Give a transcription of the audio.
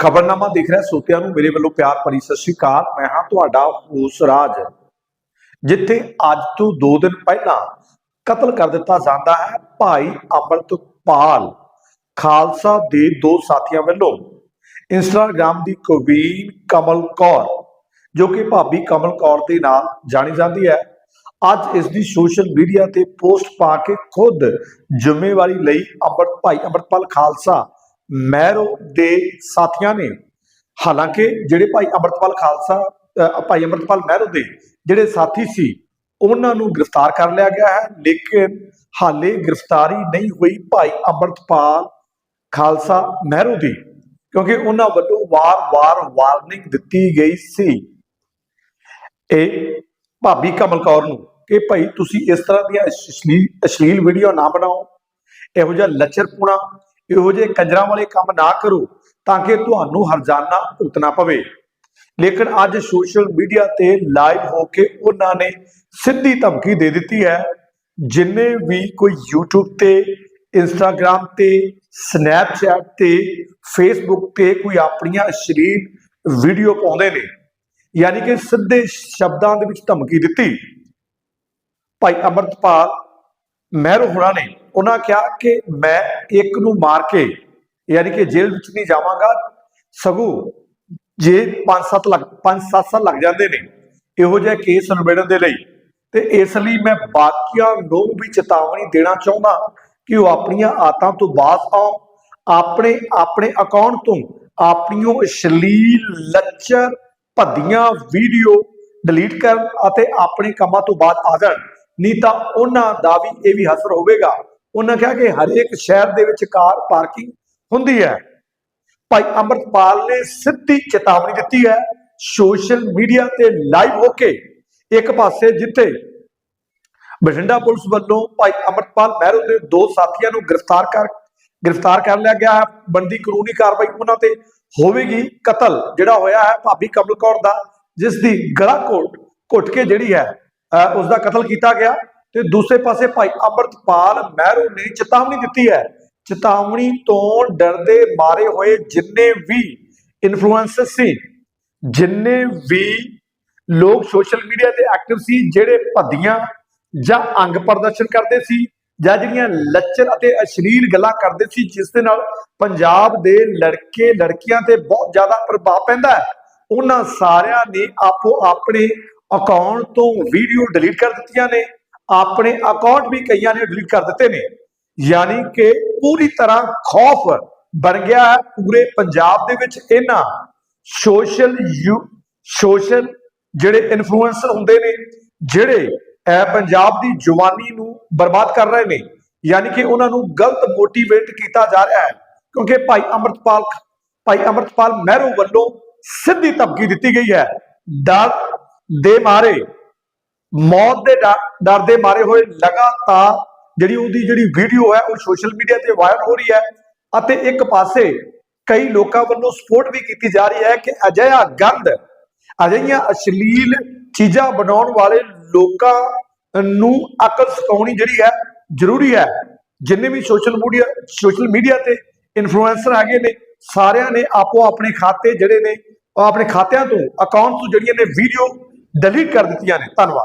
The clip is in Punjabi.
ਖਬਰਨਾਮਾ ਦੇਖ ਰਿਹਾ, ਸੋਤਿਆਂ ਨੂੰ ਮੇਰੇ ਵੱਲੋਂ ਪਿਆਰ ਭਰੀ ਸਤਿ ਸ਼੍ਰੀ ਅਕਾਲ। ਮੈਂ ਹਾਂ ਤੁਹਾਡਾ ਹੋਸ ਰਾਜ, ਜਿੱਥੇ ਅੱਜ ਤੋਂ 2 ਦਿਨ ਪਹਿਲਾਂ ਕਤਲ ਕਰ ਦਿੱਤਾ ਜਾਂਦਾ ਹੈ ਭਾਈ ਅੰਮ੍ਰਿਤਪਾਲ ਖਾਲਸਾ ਦੇ ਦੋ ਸਾਥੀਆਂ ਵੱਲੋਂ। ਇੰਸਟਾਗ੍ਰਾਮ ਦੀ ਕਵੀਨ ਕਮਲ ਕੌਰ, ਜੋ ਕਿ ਭਾਬੀ ਕਮਲ ਕੌਰ ਦੇ ਨਾਲ ਜਾਣੀ ਜਾਂਦੀ ਹੈ, ਅੱਜ ਇਸ ਦੀ ਸੋਸ਼ਲ ਮੀਡੀਆ ਤੇ ਪੋਸਟ ਪਾ ਕੇ ਖੁਦ ਜ਼ਿੰਮੇਵਾਰੀ ਲਈ ਅੰਮ੍ਰਿਤ ਭਾਈ ਅੰਮ੍ਰਿਤਪਾਲ ਖਾਲਸਾ ਮਹਿਰੋ ਦੇ ਸਾਥੀਆਂ ਨੇ, ਹਾਲਾਂਕਿ ਜਿਹੜੇ ਭਾਈ ਅੰਮ੍ਰਿਤਪਾਲ ਖਾਲਸਾ ਭਾਈ ਅੰਮ੍ਰਿਤਪਾਲ ਮਹਿਰੋ ਦੇ ਜਿਹੜੇ ਸਾਥੀ ਸੀ, ਉਹਨਾਂ ਨੂੰ ਗ੍ਰਿਫਤਾਰ ਕਰ ਲਿਆ ਗਿਆ ਹੈ, ਲੇਕਿਨ ਹਾਲੇ ਗ੍ਰਿਫਤਾਰੀ ਨਹੀਂ ਹੋਈ ਭਾਈ ਅੰਮ੍ਰਿਤਪਾਲ ਖਾਲਸਾ ਮਹਿਰੋ ਦੀ, ਕਿਉਂਕਿ ਉਹਨਾਂ ਵੱਲੋਂ ਵਾਰ-ਵਾਰ ਵਾਰਨਿੰਗ ਦਿੱਤੀ ਗਈ ਸੀ। ਇਹ ਭਾਬੀ ਕਮਲ ਕੌਰ ਨੂੰ ਕਿ ਭਾਈ ਤੁਸੀਂ ਇਸ ਤਰ੍ਹਾਂ ਦੀਆਂ ਅਸ਼ਲੀਲ ਅਸ਼ਲੀਲ ਵੀਡੀਓ ਨਾ ਬਣਾਓ, ਇਹੋ ਜਿਹਾ ਲੱਚਰਪੁਣਾ ਇਹੋ ਜਿਹੇ ਕੰਜਰਾਂ ਵਾਲੇ ਕੰਮ ਨਾ ਕਰੋ ਤਾਂ ਕਿ ਤੁਹਾਨੂੰ ਹਰਜਾਨਾ ਭੁਗਤਣਾ ਪਵੇ। ਲੇਕਿਨ ਅੱਜ ਸੋਸ਼ਲ ਮੀਡੀਆ ਤੇ ਲਾਈਵ ਹੋ ਕੇ ਉਹਨਾਂ ਨੇ ਸਿੱਧੀ ਧਮਕੀ ਦੇ ਦਿੱਤੀ ਹੈ। ਜਿੰਨੇ ਵੀ ਕੋਈ YouTube ਤੇ, Instagram ਤੇ, Snapchat ਤੇ, Facebook ਤੇ ਕੋਈ ਆਪਣੀਆਂ ਅਸ਼ਲੀਲ ਵੀਡੀਓ ਪਾਉਂਦੇ ਨੇ, ਯਾਨੀ ਕਿ ਸਿੱਧੇ ਸ਼ਬਦਾਂ ਦੇ ਵਿੱਚ ਧਮਕੀ ਦਿੱਤੀ। ਭਾਈ ਅਮਰਤਪਾਲ ਮਹਿਰੂ ਹੋਣਾ ਨੇ। ਉਹਨਾਂ ਕਿਹਾ ਕਿ ਮੈਂ ਇੱਕ ਨੂੰ ਮਾਰ ਕੇ, ਯਾਨੀ ਕਿ ਜੇਲ੍ਹ ਵਿੱਚ ਨਹੀਂ ਜਾਵਾਂਗਾ। ਸਗੋਂ ਜੇ 5-7 ਲੱਖ 5-7 ਸਾਲ ਲੱਗ ਜਾਂਦੇ ਨੇ, ਇਹੋ ਜਿਹੇ ਕੇਸ ਨਿਬੇੜਨ ਦੇ ਲਈ, ਤੇ ਇਸ ਲਈ ਮੈਂ ਬਾਕੀਆਂ ਨੂੰ ਵੀ ਚੇਤਾਵਨੀ ਦੇਣਾ ਚਾਹੁੰਦਾ ਕਿ ਉਹ ਆਪਣੀਆਂ ਆਦਤਾਂ ਤੋਂ ਬਾਜ਼ ਆਉਣ, ਆਪਣੇ ਆਪਣੇ ਅਕਾਊਂਟ ਤੋਂ ਆਪਣੀਆਂ ਅਸ਼ਲੀਲ ਲੱਚਰ ਭੱਦੀਆਂ ਵੀਡੀਓ ਡਿਲੀਟ ਕਰਨ ਅਤੇ ਆਪਣੇ ਕੰਮਾਂ ਤੋਂ ਬਾਅਦ ਆ ਜਾਣ। ਨਹੀਂ ਤਾਂ ਉਹਨਾਂ ਦਾ ਵੀ ਇਹ ਵੀ ਅਸਰ ਹੋਵੇਗਾ। ਉਹਨਾਂ ਕਿਹਾ ਕਿ ਹਰੇਕ ਸ਼ਹਿਰ ਦੇ ਵਿੱਚ ਕਾਰ ਪਾਰਕਿੰਗ ਹੁੰਦੀ ਹੈ। ਭਾਈ ਅਮਰਪਾਲ ਨੇ ਸਿੱਧੀ ਚੇਤਾਵਨੀ ਦਿੱਤੀ ਹੈ, ਸੋਸ਼ਲ ਮੀਡੀਆ ਤੇ ਲਾਈਵ ਹੋ ਕੇ ਇੱਕ ਪਾਸੇ ਜਿੱਥੇ ਬਠਿੰਡਾ ਪੁਲਿਸ ਵੱਲੋਂ ਭਾਈ ਅਮਰਪਾਲ ਮਹਿਰੂ ਦੇ ਦੋ ਸਾਥੀਆਂ ਨੂੰ ਗ੍ਰਿਫਤਾਰ ਕਰ ਗ੍ਰਿਫਤਾਰ ਕਰ ਲਿਆ ਗਿਆ ਹੈ। ਬੰਦੀ ਕਾਨੂੰਨੀ ਕਾਰਵਾਈ ਉਹਨਾਂ ਤੇ ਹੋਵੇਗੀ। ਕਤਲ ਜਿਹੜਾ ਹੋਇਆ ਹੈ ਭਾਬੀ ਕਮਲ ਕੌਰ ਦਾ, ਜਿਸ ਦੀ ਗਲਾ ਘੋਟ, ਘੁੱਟ ਕੇ ਜਿਹੜੀ ਹੈ ਉਸ ਦਾ ਕਤਲ ਕੀਤਾ ਗਿਆ ਤੇ ਦੂਸਰੇ ਪਾਸੇ ਭਾਈ ਅਮਰਤਪਾਲ ਮਹਿਰੋ ਨੇ ਚੇਤਾਵਨੀ ਦਿੱਤੀ ਹੈ। ਚੇਤਾਵਨੀ ਤੋਂ ਡਰਦੇ ਮਾਰੇ ਹੋਏ ਜਿੰਨੇ ਵੀ ਇਨਫਲੂਐਂਸਰ ਸੀ, ਜਿੰਨੇ ਵੀ ਲੋਕ ਸੋਸ਼ਲ ਮੀਡੀਆ ਤੇ ਐਕਟਿਵ ਸੀ, ਜਿਹੜੇ ਭੱਦੀਆਂ ਜਾਂ ਅੰਗ ਪ੍ਰਦਰਸ਼ਨ ਕਰਦੇ ਸੀ ਜਾਂ ਜਿਹੜੀਆਂ ਲੱਚਰ ਅਤੇ ਅਸ਼ਲੀਲ ਗੱਲਾਂ ਕਰਦੇ ਸੀ, ਜਿਸ ਦੇ ਨਾਲ ਪੰਜਾਬ ਦੇ ਲੜਕੇ, ਲੜਕੀਆਂ ਤੇ ਬਹੁਤ ਜ਼ਿਆਦਾ ਪ੍ਰਭਾਵ ਪੈਂਦਾ ਹੈ। ਉਹਨਾਂ ਸਾਰਿਆਂ ਨੇ ਆਪੋ ਆਪਣੇ ਅਕਾਊਂਟ ਤੋਂ ਵੀਡੀਓ ਡਿਲੀਟ ਕਰ ਦਿੱਤੀਆਂ ਨੇ, ਆਪਣੇ ਅਕਾਊਂਟ ਵੀ ਕਈਆਂ ਨੇ ਡਿਲੀਟ ਕਰ ਦਿੱਤੇ ਨੇ। ਯਾਨੀ ਕਿ ਪੂਰੀ ਤਰ੍ਹਾਂ ਖੌਫ ਬਣ ਗਿਆ ਹੈ ਪੂਰੇ ਪੰਜਾਬ ਦੇ ਵਿੱਚ ਇਹਨਾਂ ਸੋਸ਼ਲ ਸੋਸ਼ਲ ਜਿਹੜੇ ਇਨਫਲੂਐਂਸਰ ਹੁੰਦੇ ਨੇ, ਜਿਹੜੇ ਪੰਜਾਬ ਦੀ ਜਵਾਨੀ ਨੂੰ ਬਰਬਾਦ ਕਰ ਰਹੇ ਨੇ, ਯਾਨੀ ਕਿ ਉਹਨਾਂ ਨੂੰ ਗਲਤ ਮੋਟੀਵੇਟ ਕੀਤਾ ਜਾ ਰਿਹਾ ਹੈ। ਕਿਉਂਕਿ ਭਾਈ ਅਮਰਤਪਾਲ ਭਾਈ ਅਮਰਤਪਾਲ ਮਹਿਰੂ ਵੱਲੋਂ ਸਿੱਧੀ ਧਮਕੀ ਦਿੱਤੀ ਗਈ ਹੈ। ਡਰ ਦੇ ਮਾਰੇ, ਮੌਤ ਦੇ ਡਰ- ਡਰ ਦੇ ਮਾਰੇ ਹੋਏ ਲਗਾਤਾਰ ਜਿਹੜੀ ਉਹਦੀ ਜਿਹੜੀ ਵੀਡੀਓ ਹੈ, ਉਹ ਸੋਸ਼ਲ ਮੀਡੀਆ ਤੇ ਵਾਇਰਲ ਹੋ ਰਹੀ ਹੈ ਅਤੇ ਇੱਕ ਪਾਸੇ ਕਈ ਲੋਕਾਂ ਵੱਲੋਂ ਸਪੋਰਟ ਵੀ ਕੀਤੀ ਜਾ ਰਹੀ ਹੈ ਕਿ ਅਜਿਹਾ ਗੰਦ, ਅਜਿਹੀਆਂ ਅਸ਼ਲੀਲ ਚੀਜ਼ਾਂ ਬਣਾਉਣ ਵਾਲੇ ਲੋਕਾਂ ਨੂੰ ਅਕਲ ਸਿਖਾਉਣੀ ਜਿਹੜੀ ਹੈ ਜ਼ਰੂਰੀ ਹੈ। ਜਿੰਨੇ ਵੀ ਸੋਸ਼ਲ ਮੀਡੀਆ ਸੋਸ਼ਲ ਮੀਡੀਆ ਤੇ ਇਨਫਲੂਐਂਸਰ ਹੈਗੇ ਨੇ, ਸਾਰਿਆਂ ਨੇ ਆਪੋ ਆਪਣੇ ਖਾਤੇ ਜਿਹੜੇ ਨੇ ਆਪਣੇ ਖਾਤਿਆਂ ਤੋਂ ਅਕਾਊਂਟ ਤੋਂ ਜਿਹੜੀਆਂ ਨੇ ਵੀਡੀਓ ਡਿਲੀਟ ਕਰ ਦਿੱਤੀਆਂ ਨੇ। ਧੰਨਵਾਦ।